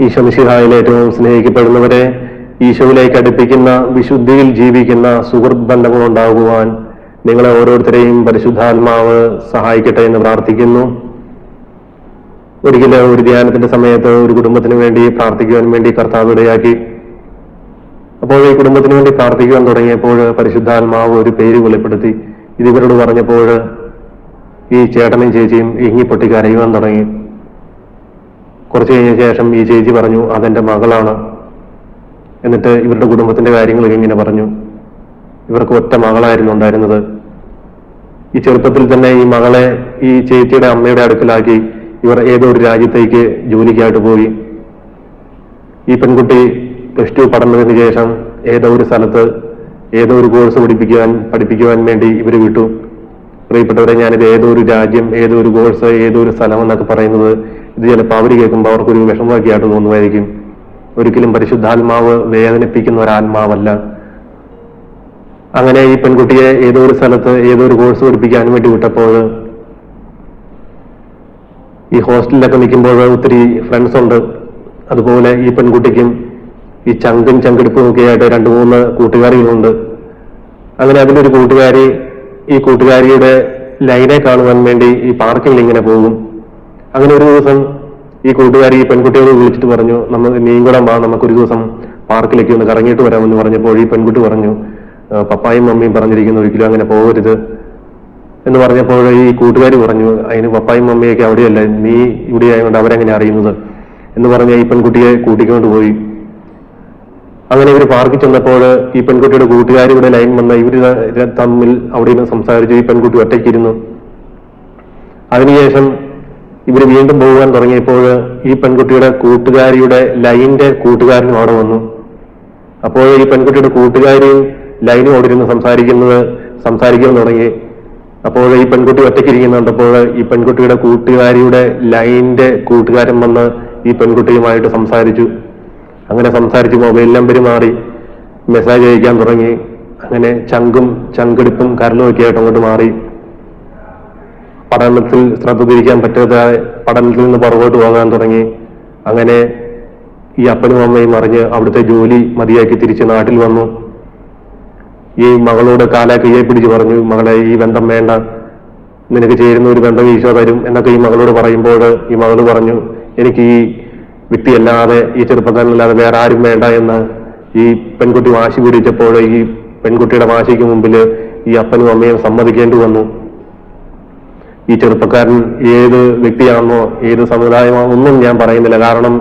ഈശോമിശിഹായിൽ ഏറ്റവും സ്നേഹിക്കപ്പെടുന്നവരെ ഈശോയിലേക്ക് അടുപ്പിക്കുന്ന വിശുദ്ധിയിൽ ജീവിക്കുന്ന സുഹൃത് ബന്ധങ്ങൾ ഉണ്ടാകുവാൻ നിങ്ങളെ ഓരോരുത്തരെയും പരിശുദ്ധാത്മാവ് സഹായിക്കട്ടെ എന്ന് പ്രാർത്ഥിക്കുന്നു. ഒരിക്കലും ഒരു ധ്യാനത്തിന്റെ സമയത്ത് ഒരു കുടുംബത്തിന് വേണ്ടി പ്രാർത്ഥിക്കുവാൻ വേണ്ടി കർത്താവ് ഇടയാക്കി. അപ്പോൾ ഈ കുടുംബത്തിന് വേണ്ടി പ്രാർത്ഥിക്കുവാൻ തുടങ്ങിയപ്പോൾ പരിശുദ്ധാത്മാവ് ഒരു പേര് വെളിപ്പെടുത്തി. ഇതിവരോട് പറഞ്ഞപ്പോൾ ഈ ചേട്ടനും ചേച്ചിയും ഇങ്ങിപ്പൊട്ടി കരയുവാൻ തുടങ്ങി. കുറച്ച് കഴിഞ്ഞ ശേഷം ഈ ചേച്ചി പറഞ്ഞു അതെന്റെ മകളാണ്. എന്നിട്ട് ഇവരുടെ കുടുംബത്തിന്റെ കാര്യങ്ങളൊക്കെ ഇങ്ങനെ പറഞ്ഞു. ഇവർക്ക് ഒറ്റ മകളായിരുന്നു ഉണ്ടായിരുന്നത്. ഈ ചെറുപ്പത്തിൽ തന്നെ ഈ മകളെ ഈ ചേച്ചിയുടെ അമ്മയുടെ അടുക്കലാക്കി ഇവർ ഏതോ ഒരു രാജ്യത്തേക്ക് ജോലിക്കായിട്ട് പോയി. ഈ പെൺകുട്ടി പ്ലസ് ടു പഠനത്തിന് ശേഷം ഏതോ ഒരു സ്ഥലത്ത് ഏതോ ഒരു കോഴ്സ് പഠിപ്പിക്കുവാൻ പഠിപ്പിക്കുവാൻ വേണ്ടി ഇവർ വിട്ടു. പ്രിയപ്പെട്ടവരെ ഞാനിത് ഏതോ ഒരു രാജ്യം ഏതോ ഒരു കോഴ്സ് ഏതോ ഒരു സ്ഥലം എന്നൊക്കെ പറയുന്നത് ഇത് ചിലപ്പോൾ അവർ കേൾക്കുമ്പോൾ അവർക്കൊരു വിഷമമാക്കിയായിട്ട് തോന്നുമായിരിക്കും. ഒരിക്കലും പരിശുദ്ധാത്മാവ് വേദനിപ്പിക്കുന്ന ഒരാത്മാവല്ല. അങ്ങനെ ഈ പെൺകുട്ടിയെ ഏതോ ഒരു സ്ഥലത്ത് ഏതോ ഒരു കോഴ്സ് പഠിപ്പിക്കാൻ വേണ്ടി വിട്ടപ്പോൾ ഈ ഹോസ്റ്റലിലൊക്കെ നിൽക്കുമ്പോൾ ഒത്തിരി ഫ്രണ്ട്സ് ഉണ്ട്. അതുപോലെ ഈ പെൺകുട്ടിക്കും ഈ ചങ്കും ചങ്കെടുപ്പും ഒക്കെ ആയിട്ട് രണ്ട് മൂന്ന് കൂട്ടുകാരികളുണ്ട്. അങ്ങനെ അതിലൊരു കൂട്ടുകാരി ഈ കൂട്ടുകാരിയുടെ ലൈനെ കാണുവാൻ വേണ്ടി ഈ പാർക്കിൽ ഇങ്ങനെ പോകും. അങ്ങനെ ഒരു ദിവസം ഈ കൂട്ടുകാരി ഈ പെൺകുട്ടിയോട് വിളിച്ചിട്ട് പറഞ്ഞു നമ്മൾ നീയും കൂടെ വാ നമുക്കൊരു ദിവസം പാർക്കിലേക്ക് ഒന്ന് കറങ്ങിയിട്ട് വരാമെന്ന് പറഞ്ഞപ്പോൾ ഈ പെൺകുട്ടി പറഞ്ഞു "ആ, പപ്പായും മമ്മിയും പറഞ്ഞിരിക്കുന്നു ഒരിക്കലും അങ്ങനെ പോകരുത്. എന്ന് പറഞ്ഞപ്പോൾ ഈ കൂട്ടുകാരി പറഞ്ഞു അതിന് പപ്പായും മമ്മിയൊക്കെ അവിടെയല്ല നീ ഇവിടെ ആയതുകൊണ്ട് അവരെങ്ങനെ അറിയുന്നത്? എന്ന് പറഞ്ഞ ഈ പെൺകുട്ടിയെ കൂട്ടിക്കൊണ്ട് പോയി. അങ്ങനെ ഇവർ പാർക്കിൽ ചെന്നപ്പോൾ ഈ പെൺകുട്ടിയുടെ കൂട്ടുകാരിയുടെ ലൈൻ വന്ന ഇവർ തമ്മിൽ അവിടെ ഇരുന്ന് സംസാരിച്ചു ഈ പെൺകുട്ടി ഒറ്റയ്ക്കിരുന്നു. അതിനുശേഷം ഇവർ വീണ്ടും പോകാൻ തുടങ്ങിയപ്പോൾ ഈ പെൺകുട്ടിയുടെ കൂട്ടുകാരിയുടെ ലൈനിന്റെ കൂട്ടുകാരനും അവിടെ വന്നു. അപ്പോൾ ഈ പെൺകുട്ടിയുടെ കൂട്ടുകാരിയും ലൈനും അവിടെ സംസാരിക്കുന്നത് സംസാരിക്കാൻ തുടങ്ങി. അപ്പോൾ ഈ പെൺകുട്ടി ഒറ്റയ്ക്കിരിക്കുന്ന കണ്ടപ്പോൾ ഈ പെൺകുട്ടിയുടെ കൂട്ടുകാരിയുടെ ലൈനിന്റെ കൂട്ടുകാരൻ വന്ന് ഈ പെൺകുട്ടിയുമായിട്ട് സംസാരിച്ചു. അങ്ങനെ സംസാരിച്ച് മൊബൈൽ നമ്പർ മാറി മെസ്സേജ് അയക്കാൻ തുടങ്ങി. അങ്ങനെ ചങ്കും ചങ്കെടുപ്പും കരലും ഒക്കെ ആയിട്ട് അങ്ങോട്ട് മാറി. പഠനത്തിൽ ശ്രദ്ധ തിരിക്കാൻ പറ്റാതെ പഠനത്തിൽ നിന്ന് പുറകോട്ട് പോകാൻ തുടങ്ങി. അങ്ങനെ ഈ അപ്പനും അമ്മയും അറിഞ്ഞ് അവിടുത്തെ ജോലി മതിയാക്കി തിരിച്ച് നാട്ടിൽ വന്നു. ഈ മകളോട് കാല കയ്യെ പിടിച്ച് പറഞ്ഞു മകളെ ഈ ബന്ധം വേണ്ട. നിനക്ക് ചേരുന്ന ഒരു ബന്ധം ഈശോ തരും എന്നൊക്കെ ഈ മകളോട് പറയുമ്പോൾ ഈ മകൾ പറഞ്ഞു എനിക്ക് ഈ വ്യക്തിയല്ലാതെ ഈ ചെറുപ്പക്കാരനല്ലാതെ വേറെ ആരും വേണ്ട എന്ന്. ഈ പെൺകുട്ടി വാശി പിടിച്ചപ്പോൾ ഈ പെൺകുട്ടിയുടെ വാശിക്ക് മുമ്പിൽ ഈ അപ്പനും അമ്മയും സമ്മതിക്കേണ്ടി വന്നു. ഈ ചെറുപ്പക്കാരൻ ഏത് വ്യക്തിയാണെന്നോ ഏത് സമുദായമാണോ ഒന്നും ഞാൻ പറയുന്നില്ല. കാരണം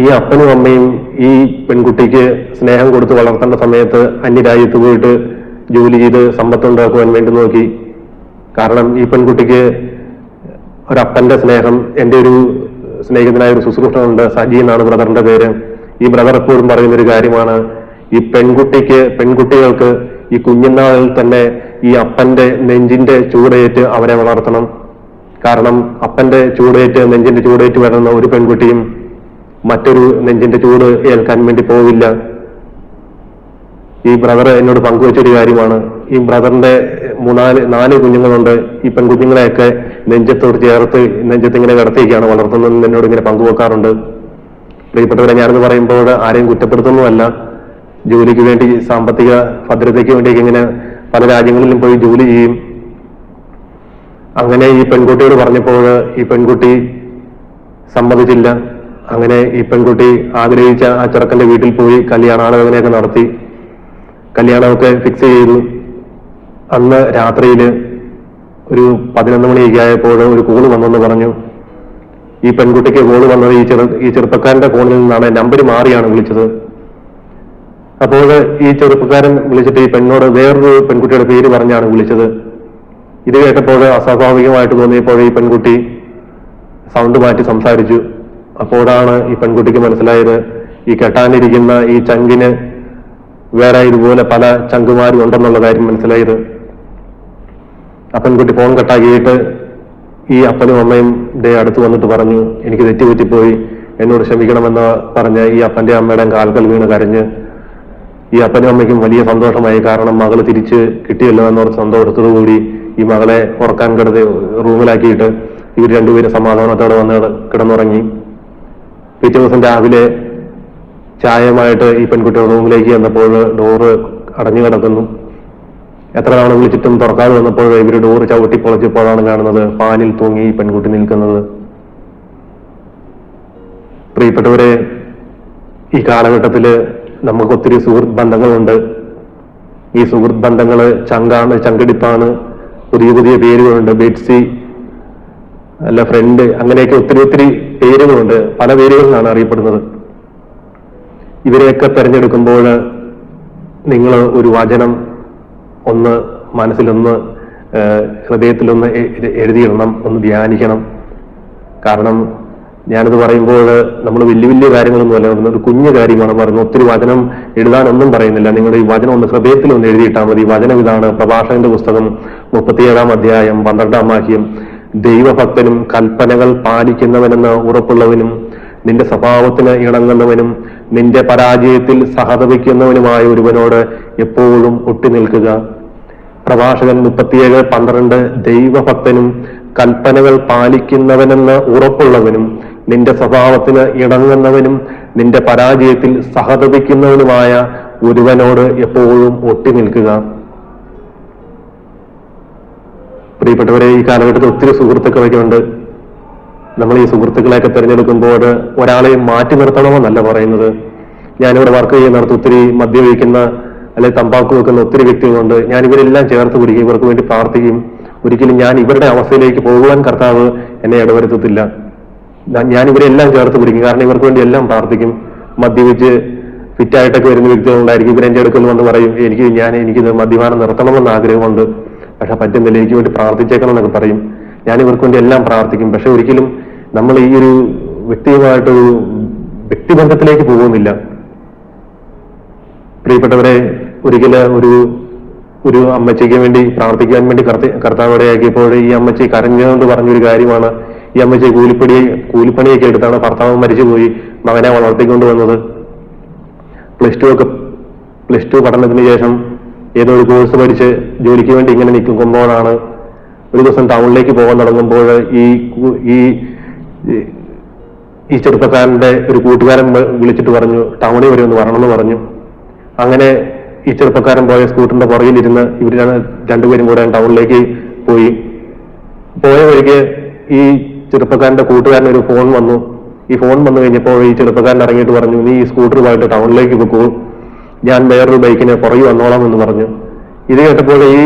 ഈ അപ്പനും അമ്മയും ഈ പെൺകുട്ടിക്ക് സ്നേഹം കൊടുത്ത് വളർത്തേണ്ട സമയത്ത് അന്യരാജ്യത്ത് പോയിട്ട് ജോലി ചെയ്ത് സമ്പത്ത് ഉണ്ടാക്കുവാൻ വേണ്ടി നോക്കി. കാരണം ഈ പെൺകുട്ടിക്ക് ഒരപ്പന്റെ സ്നേഹം എന്റെ ഒരു സ്നേഹിതനായ ഒരു ശുശ്രൂഷനുണ്ട് സജി എന്നാണ് ബ്രദറിന്റെ പേര്. ഈ ബ്രദർ എപ്പോഴും പറയുന്ന ഒരു കാര്യമാണ് ഈ പെൺകുട്ടിക്ക് പെൺകുട്ടികൾക്ക് ഈ കുഞ്ഞുനാളിൽ തന്നെ ഈ അപ്പന്റെ നെഞ്ചിന്റെ ചൂടേറ്റ് അവരെ വളർത്തണം. കാരണം അപ്പന്റെ ചൂടേറ്റ് നെഞ്ചിന്റെ ചൂടേറ്റ് വരുന്ന ഒരു പെൺകുട്ടിയും മറ്റൊരു നെഞ്ചിന്റെ ചൂട് ഏൽക്കാൻ വേണ്ടി പോവില്ല. ഈ ബ്രദർ എന്നോട് പങ്കുവച്ചൊരു കാര്യമാണ്. ഈ ബ്രദറിന്റെ മൂന്നാൽ നാല് കുഞ്ഞുങ്ങളുണ്ട്. ഈ പെൺകുഞ്ഞുങ്ങളെയൊക്കെ നെഞ്ചത്തോട് ചേർത്ത് നെഞ്ചത്ത് ഇങ്ങനെ കിടത്തിയൊക്കെയാണ് വളർത്തുന്നത് എന്നോട് ഇങ്ങനെ പങ്കുവെക്കാറുണ്ട്. പ്രിയപ്പെട്ടവരെ ഞാനെന്ന് പറയുമ്പോൾ ആരെയും കുറ്റപ്പെടുത്തുന്നതല്ല. ജോലിക്ക് വേണ്ടി സാമ്പത്തിക ഭദ്രതയ്ക്ക് വേണ്ടി ഇങ്ങനെ പല രാജ്യങ്ങളിലും പോയി ജോലി ചെയ്യും. അങ്ങനെ ഈ പെൺകുട്ടിയോട് പറഞ്ഞപ്പോൾ ഈ പെൺകുട്ടി സമ്മതിച്ചില്ല. അങ്ങനെ ഈ പെൺകുട്ടി ആഗ്രഹിച്ച ആ ചെറുക്കന്റെ വീട്ടിൽ പോയി കല്യാണാലോചനയൊക്കെ നടത്തി. കല്യാണമൊക്കെ ഫിക്സ് ചെയ്തു. അന്ന് രാത്രിയിൽ ഒരു പതിനൊന്ന് മണിയൊക്കെ ആയപ്പോൾ ഒരു കോൾ വന്നെന്ന് പറഞ്ഞു. ഈ പെൺകുട്ടിക്ക് കോൾ വന്നത് ഈ ചെറു ഈ ചെറുപ്പക്കാരന്റെ ഫോണിൽ നിന്നാണ്. നമ്പർ മാറിയാണ് വിളിച്ചത്. അപ്പോൾ ഈ ചെറുപ്പക്കാരൻ വിളിച്ചിട്ട് ഈ പെണ്ണോട് വേറൊരു പെൺകുട്ടിയുടെ പേര് പറഞ്ഞാണ് വിളിച്ചത്. ഇത് കേട്ടപ്പോൾ അസ്വാഭാവികമായിട്ട് തോന്നിയപ്പോൾ ഈ പെൺകുട്ടി സൗണ്ട് മാറ്റി സംസാരിച്ചു. അപ്പോഴാണ് ഈ പെൺകുട്ടിക്ക് മനസ്സിലായത് ഈ കെട്ടാനിരിക്കുന്ന ഈ ചങ്കിന് വേറെ ഇതുപോലെ പല ചങ്കുമാരും ഉണ്ടെന്നുള്ള കാര്യം മനസ്സിലായത്. ആ പെൺകുട്ടി ഫോൺ കട്ടാക്കിയിട്ട് ഈ അപ്പനും അമ്മയും ഡേ അടുത്ത് വന്നിട്ട് പറഞ്ഞു എനിക്ക് തെറ്റുപറ്റിപ്പോയി. എന്നോട് ക്ഷമിക്കണമെന്ന് പറഞ്ഞ് ഈ അപ്പന്റെ അമ്മയുടെയും കാൽക്കൽ വീണ് കരഞ്ഞ് ഈ അപ്പനും അമ്മയ്ക്കും വലിയ സന്തോഷമായി. കാരണം മകൾ തിരിച്ച് കിട്ടിയല്ലോ എന്നോട് സന്തോഷത്തോടുകൂടി ഈ മകളെ ഉറക്കാൻ കിടത്തി റൂമിലാക്കിയിട്ട് ഇവർ രണ്ടുപേരും സമാധാനത്തോടെ വന്ന് കിടന്നുറങ്ങി. പിറ്റേ ദിവസം രാവിലെ ചായമായിട്ട് ഈ പെൺകുട്ടി റൂമിലേക്ക് വന്നപ്പോൾ ഡോറ് അടഞ്ഞു കിടക്കുന്നു. എത്ര തവണ വിളിച്ചിട്ടും തുറക്കാതെ വന്നപ്പോൾ ഇവർ ഡോറ് ചവിട്ടി പൊളിച്ചപ്പോഴാണ് കാണുന്നത് പാനിൽ തൂങ്ങി ഈ പെൺകുട്ടി നിൽക്കുന്നത്. പ്രിയപ്പെട്ടവരെ ഈ കാലഘട്ടത്തിൽ നമുക്ക് ഒത്തിരി സുഹൃത്ത് ബന്ധങ്ങളുണ്ട്. ഈ സുഹൃത്ത് ബന്ധങ്ങൾ ചങ്കാണ് ചങ്കടിപ്പാണ്. പുതിയ പുതിയ പേരുകളുണ്ട്. ബെറ്റ്സി അല്ല ഫ്രണ്ട് അങ്ങനെയൊക്കെ ഒത്തിരി ഒത്തിരി പേരുകളുണ്ട്. പല പേരുകളിലാണ് അറിയപ്പെടുന്നത്. ഇവരെയൊക്കെ തിരഞ്ഞെടുക്കുമ്പോൾ നിങ്ങൾ ഒരു വചനം ഒന്ന് മനസ്സിലൊന്ന് ഹൃദയത്തിലൊന്ന് എഴുതിയിടണം ഒന്ന് ധ്യാനിക്കണം. കാരണം ഞാനിത് പറയുമ്പോൾ നമ്മൾ വലിയ വലിയ കാര്യങ്ങളൊന്നും അല്ല. ഒരു കുഞ്ഞു കാര്യമാണ് പറയുന്നത് ഒത്തിരി വചനം എഴുതാനൊന്നും പറയുന്നില്ല. നിങ്ങളുടെ ഈ വചനം ഒന്ന് ഹൃദയത്തിൽ ഒന്ന് എഴുതിയിട്ടാൽ മതി. വചനം ഇതാണ് പ്രഭാഷകന്റെ പുസ്തകം മുപ്പത്തിയേഴാം അധ്യായം പന്ത്രണ്ടാം വാക്യം. ദൈവഭക്തനും കൽപ്പനകൾ പാലിക്കുന്നവനെന്ന് ഉറപ്പുള്ളവനും നിന്റെ സ്വഭാവത്തിന് ഇണങ്ങുന്നവനും നിന്റെ പരാജയത്തിൽ സഹതപിക്കുന്നവനുമായ ഒരുവനോട് എപ്പോഴും ഒട്ടി നിൽക്കുക. പ്രഭാഷകൻ മുപ്പത്തിയേഴ് പന്ത്രണ്ട്. ദൈവഭക്തനും കൽപ്പനകൾ പാലിക്കുന്നവനെന്ന് ഉറപ്പുള്ളവനും നിന്റെ സ്വഭാവത്തിന് ഇണങ്ങുന്നവനും നിന്റെ പരാജയത്തിൽ സഹതപിക്കുന്നവനുമായ ഒരുവനോട് എപ്പോഴും ഒട്ടി നിൽക്കുക. പ്രിയപ്പെട്ടവരെ ഈ കാലഘട്ടത്തിൽ ഒത്തിരി സുഹൃത്തുക്കളൊക്കെ ഉണ്ട്. നമ്മൾ ഈ സുഹൃത്തുക്കളെയൊക്കെ തിരഞ്ഞെടുക്കുമ്പോൾ ഒരാളെ മാറ്റി നിർത്തണമെന്നല്ല പറയുന്നത്. ഞാനിവിടെ വർക്ക് ചെയ്യുന്നിടത്ത് ഒത്തിരി മദ്യപിക്കുന്ന അല്ലെ തമ്പാക്കു വെക്കുന്ന ഒത്തിരി വ്യക്തികളുണ്ട്. ഞാൻ ഇവരെല്ലാം ചേർത്ത് കുടിക്കുകയും ഇവർക്ക് വേണ്ടി പ്രാർത്ഥിക്കും. ഒരിക്കലും ഞാൻ ഇവരുടെ അവസ്ഥയിലേക്ക് പോകുവാൻ കർത്താവ് എന്നെ ഇടവരുത്തത്തില്ല. ഞാൻ- ഇവരെ ഇവരെല്ലാം ചേർത്ത് പിടിക്കും. കാരണം ഇവർക്ക് വേണ്ടി എല്ലാം പ്രാർത്ഥിക്കും. മദ്യപിച്ച് ഫിറ്റായിട്ടൊക്കെ വരുന്ന വ്യക്തികളുണ്ടായിരിക്കും. ഇവരെന്റെ അടുക്കൽ വന്ന് പറയും എനിക്ക് ഞാൻ എനിക്കിത് മദ്യപാനം നിർത്തണമെന്ന് ആഗ്രഹമുണ്ട്. പക്ഷെ പറ്റുന്നില്ല. എനിക്ക് വേണ്ടി പ്രാർത്ഥിച്ചേക്കണം എന്നൊക്കെ പറയും. ഞാൻ ഇവർക്ക് വേണ്ടി എല്ലാം പ്രാർത്ഥിക്കും. പക്ഷെ ഒരിക്കലും നമ്മൾ ഈ ഒരു വ്യക്തിയുമായിട്ടൊരു വ്യക്തിബന്ധത്തിലേക്ക് പോകുന്നില്ല. പ്രിയപ്പെട്ടവരെ ഒരിക്കൽ ഒരു ഒരു അമ്മച്ചയ്ക്ക് വേണ്ടി പ്രാർത്ഥിക്കാൻ വേണ്ടി കർത്ത- കർത്താവ് ഈ അമ്മച്ചി കരഞ്ഞുകൊണ്ട് പറഞ്ഞൊരു കാര്യമാണ്. ഈ അമ്മച്ചി കൂലിപ്പണി കൂലിപ്പണിയൊക്കെ എടുത്താണ് ഭർത്താവ് മരിച്ചു പോയി മകനെ വളർത്തിക്കൊണ്ട് വന്നത്. പ്ലസ് ടു ഒക്കെ പ്ലസ് ടു പഠനത്തിന് ശേഷം ഏതോ ഒരു കോഴ്സ് പഠിച്ച് ജോലിക്ക് വേണ്ടി ഇങ്ങനെ നിൽക്കുമ്പോഴാണ് ഒരു ദിവസം ടൗണിലേക്ക് പോകാൻ തുടങ്ങുമ്പോൾ ഈ ഈ ഈ- ചെറുപ്പക്കാരന്റെ ഒരു കൂട്ടുകാരൻ വിളിച്ചിട്ട് പറഞ്ഞു ടൗണിൽ വരെ ഒന്ന് വരണമെന്ന് പറഞ്ഞു. അങ്ങനെ ഈ ചെറുപ്പക്കാരൻ പോയ സ്കൂട്ടറിന്റെ പുറകിലിരുന്ന് ഇവരാണ് രണ്ടുപേരും കൂടെ ടൗണിലേക്ക് പോയി. പോയ വഴിക്ക് ഈ ചെറുപ്പക്കാരന്റെ കൂട്ടുകാരൻ ഒരു ഫോൺ വന്നു. ഈ ഫോൺ വന്നു കഴിഞ്ഞപ്പോൾ ഈ ചെറുപ്പക്കാരൻ ഇറങ്ങിയിട്ട് പറഞ്ഞു നീ ഈ സ്കൂട്ടറുമായിട്ട് ടൗണിലേക്ക് പോകൂ ഞാൻ വേറൊരു ബൈക്കിനെ പുറകെ വന്നോളാം എന്ന് പറഞ്ഞു. ഇത് കേട്ടപ്പോൾ ഈ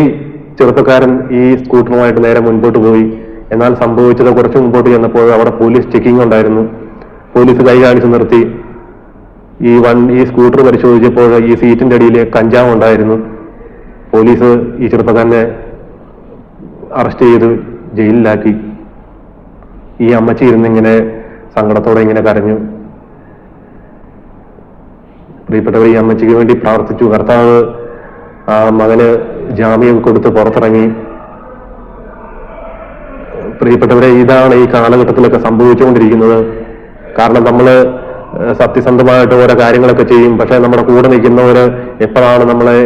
ചെറുപ്പക്കാരൻ ഈ സ്കൂട്ടറുമായിട്ട് നേരെ മുൻപോട്ട് പോയി. എന്നാൽ സംഭവിച്ചത് കുറച്ച് മുമ്പോട്ട് ചെന്നപ്പോൾ അവിടെ പോലീസ് ചെക്കിംഗ് ഉണ്ടായിരുന്നു. പോലീസ് കൈ കാണിച്ച് നിർത്തി. ഈ വൺ ഈ സ്കൂട്ടർ പരിശോധിച്ചപ്പോൾ ഈ സീറ്റിന്റെ അടിയിൽ കഞ്ചാവ് ഉണ്ടായിരുന്നു. പോലീസ് ഈ ചെറുപ്പക്കാരനെ അറസ്റ്റ് ചെയ്ത് ജയിലിലാക്കി. ഈ അമ്മച്ചി ഇരുന്നിങ്ങനെ സങ്കടത്തോടെ ഇങ്ങനെ കരഞ്ഞു. പ്രിയപ്പെട്ടവർ ഈ അമ്മച്ചിക്ക് വേണ്ടി പ്രാർത്ഥിച്ചു. കർത്താവ് ആ മകന് ജാമ്യം കൊടുത്ത് പുറത്തിറങ്ങി. പ്രിയപ്പെട്ടവരെ ഇതാണ് ഈ കാലഘട്ടത്തിലൊക്കെ സംഭവിച്ചുകൊണ്ടിരിക്കുന്നത്. കാരണം നമ്മൾ സത്യസന്ധമായിട്ട് ഓരോ കാര്യങ്ങളൊക്കെ ചെയ്യും. പക്ഷെ നമ്മുടെ കൂടെ നിൽക്കുന്നവർ എപ്പോഴാണ് നമ്മളെ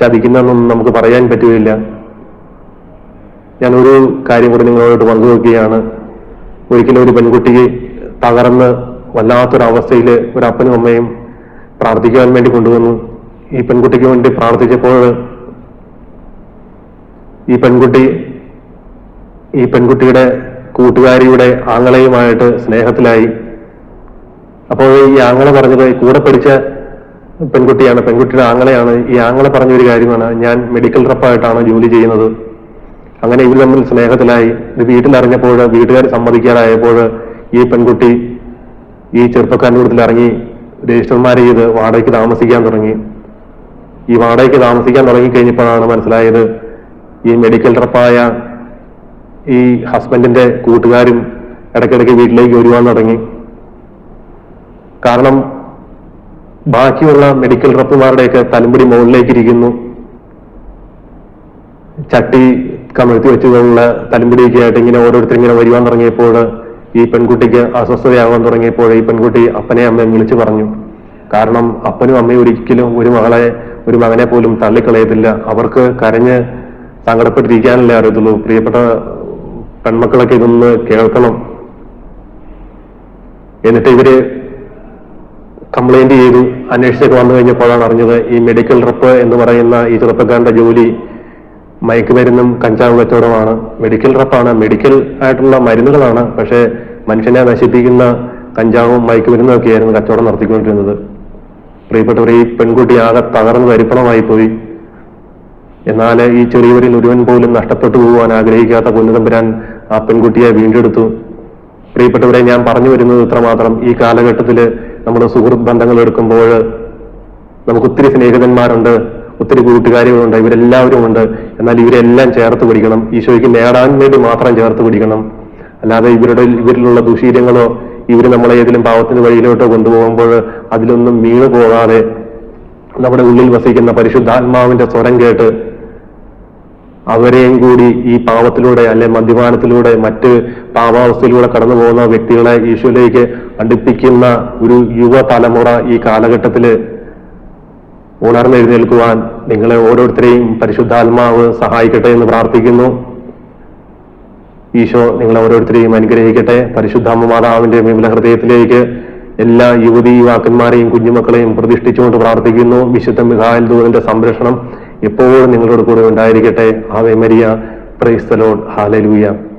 ചതിക്കുന്നതെന്നൊന്നും നമുക്ക് പറയാൻ പറ്റുകയില്ല. ഞാനൊരു കാര്യം കൂടി നിങ്ങളോട് പങ്കുവെക്കുകയാണ്. ഒരിക്കലും ഒരു പെൺകുട്ടിയെ തകർന്ന് വല്ലാത്തൊരവസ്ഥയിൽ ഒരു അപ്പനും അമ്മയും പ്രാർത്ഥിക്കാൻ വേണ്ടി കൊണ്ടുവന്നു. ഈ പെൺകുട്ടിക്ക് വേണ്ടി പ്രാർത്ഥിച്ചപ്പോൾ ഈ പെൺകുട്ടി ഈ പെൺകുട്ടിയുടെ കൂട്ടുകാരിയുടെ ആങ്ങളയുമായിട്ട് സ്നേഹത്തിലായി. അപ്പോൾ ഈ ആങ്ങള പറഞ്ഞത് കൂടെ പഠിച്ച പെൺകുട്ടിയാണ് പെൺകുട്ടിയുടെ ആങ്ങളെയാണ്. ഈ ആങ്ങള പറഞ്ഞൊരു കാര്യമാണ് ഞാൻ മെഡിക്കൽ റപ്പായിട്ടാണ് ജോലി ചെയ്യുന്നത്. അങ്ങനെ ഇവർ തമ്മിൽ സ്നേഹത്തിലായി. ഇത് വീട്ടിലറിഞ്ഞപ്പോൾ വീട്ടുകാർ സമ്മതിക്കാറായപ്പോൾ ഈ പെൺകുട്ടി ഈ ചെറുപ്പക്കാരന്റെ കൂട്ടത്തിൽ ഇറങ്ങി രജിസ്റ്റർമാർ ചെയ്ത് വാടകയ്ക്ക് താമസിക്കാൻ തുടങ്ങി. ഈ വാടകയ്ക്ക് താമസിക്കാൻ തുടങ്ങിക്കഴിഞ്ഞപ്പോഴാണ് മനസ്സിലായത് ഈ മെഡിക്കൽ ട്രപ്പായ ഈ ഹസ്ബൻഡിന്റെ കൂട്ടുകാരും ഇടയ്ക്കിടയ്ക്ക് വീട്ടിലേക്ക് വരുവാൻ തുടങ്ങി. കാരണം ബാക്കിയുള്ള മെഡിക്കൽ റപ്പുമാരുടെയൊക്കെ തലമുടി മുകളിലേക്ക് ഇരിക്കുന്നു ചട്ടി കമഴ്ത്തി വെച്ചുകൊണ്ടുള്ള തലമുടിയൊക്കെ ആയിട്ട് ഇങ്ങനെ ഓരോരുത്തർ ഇങ്ങനെ വരുവാൻ തുടങ്ങിയപ്പോൾ ഈ പെൺകുട്ടിക്ക് അസ്വസ്ഥതയാകാൻ തുടങ്ങിയപ്പോൾ ഈ പെൺകുട്ടി അപ്പനെ അമ്മയും വിളിച്ചു പറഞ്ഞു. കാരണം അപ്പനും അമ്മയും ഒരിക്കലും ഒരു മകളെ ഒരു മകനെ പോലും തള്ളിക്കളയത്തില്ല. അവർക്ക് കരഞ്ഞ് സങ്കടപ്പെട്ടിരിക്കാനല്ലേ അറിയത്തുള്ളൂ. പ്രിയപ്പെട്ട പെൺമക്കളൊക്കെ ഇതൊന്ന് കേൾക്കണം. എന്നിട്ട് ഇവർ കംപ്ലൈന്റ് ചെയ്തു. അന്വേഷിച്ചൊക്കെ വന്നു കഴിഞ്ഞപ്പോഴാണ് അറിഞ്ഞത് ഈ മെഡിക്കൽ റെപ്പ് എന്ന് പറയുന്ന ഈ ചെറുപ്പക്കാരന്റെ ജോലി മയക്കുമരുന്നും കഞ്ചാവ് കച്ചവടമാണ് മെഡിക്കൽ റപ്പാണ് മെഡിക്കൽ ആയിട്ടുള്ള മരുന്നുകളാണ്. പക്ഷേ മനുഷ്യനെ നശിപ്പിക്കുന്ന കഞ്ചാവും മയക്കുമരുന്നും ഒക്കെയായിരുന്നു കച്ചവടം നടത്തിക്കൊണ്ടിരുന്നത്. പ്രിയപ്പെട്ടവർ ഈ പെൺകുട്ടി ആകെ തകർന്ന് തരിപ്പണമായി പോയി. എന്നാൽ ഈ ചെറിയവരിൽ ഒരുവൻ പോലും നഷ്ടപ്പെട്ടു പോകാൻ ആഗ്രഹിക്കാത്ത പൊന്നുതമ്പുരാൻ ആ പെൺകുട്ടിയെ വീണ്ടെടുത്തു. പ്രിയപ്പെട്ടവരെ ഞാൻ പറഞ്ഞു വരുന്നത് ഇത്രമാത്രം. ഈ കാലഘട്ടത്തിൽ നമ്മുടെ സുഹൃത്ത് ബന്ധങ്ങൾ എടുക്കുമ്പോൾ നമുക്ക് ഒത്തിരി സ്നേഹിതന്മാരുണ്ട്. ഒത്തിരി കൂട്ടുകാരികളുണ്ട് ഇവരെല്ലാവരും ഉണ്ട്. എന്നാൽ ഇവരെല്ലാം ചേർത്ത് പിടിക്കണം. ഈശോയ്ക്ക് നേടാൻ വേണ്ടി മാത്രം ചേർത്ത് പിടിക്കണം. അല്ലാതെ ഇവരുടെ ഇവരിലുള്ള ദുശീലങ്ങളോ ഇവർ നമ്മളെ ഏതെങ്കിലും പാവത്തിന്റെ വഴിയിലോട്ടോ കൊണ്ടുപോകുമ്പോൾ അതിലൊന്നും വീണു പോകാതെ നമ്മുടെ ഉള്ളിൽ വസിക്കുന്ന പരിശുദ്ധാത്മാവിന്റെ സ്വരം കേട്ട് അവരെയും കൂടി ഈ പാവത്തിലൂടെ അല്ലെ മദ്യപാനത്തിലൂടെ മറ്റ് പാവാവസ്ഥയിലൂടെ കടന്നു പോകുന്ന വ്യക്തികളെ ഈശോയിലേക്ക് അടുപ്പിക്കുന്ന ഒരു യുവതലമുറ ഈ കാലഘട്ടത്തിൽ ഉണർന്നെഴുന്നേൽക്കുവാൻ നിങ്ങളെ ഓരോരുത്തരെയും പരിശുദ്ധാത്മാവ് സഹായിക്കട്ടെ എന്ന് പ്രാർത്ഥിക്കുന്നു. ഈശോ നിങ്ങളെ ഓരോരുത്തരെയും അനുഗ്രഹിക്കട്ടെ. പരിശുദ്ധാമ്മ മാതാവിന്റെ വിമല ഹൃദയത്തിലേക്ക് എല്ലാ യുവതി യുവാക്കന്മാരെയും കുഞ്ഞുമക്കളെയും പ്രതിഷ്ഠിച്ചുകൊണ്ട് പ്രാർത്ഥിക്കുന്നു. വിശുദ്ധ മിഹായൽ ദൂതന്റെ സംരക്ഷണം എപ്പോഴും നിങ്ങളുടെ കൂടെ ഉണ്ടായിരിക്കട്ടെ. Ave Maria. Praise the Lord hallelujah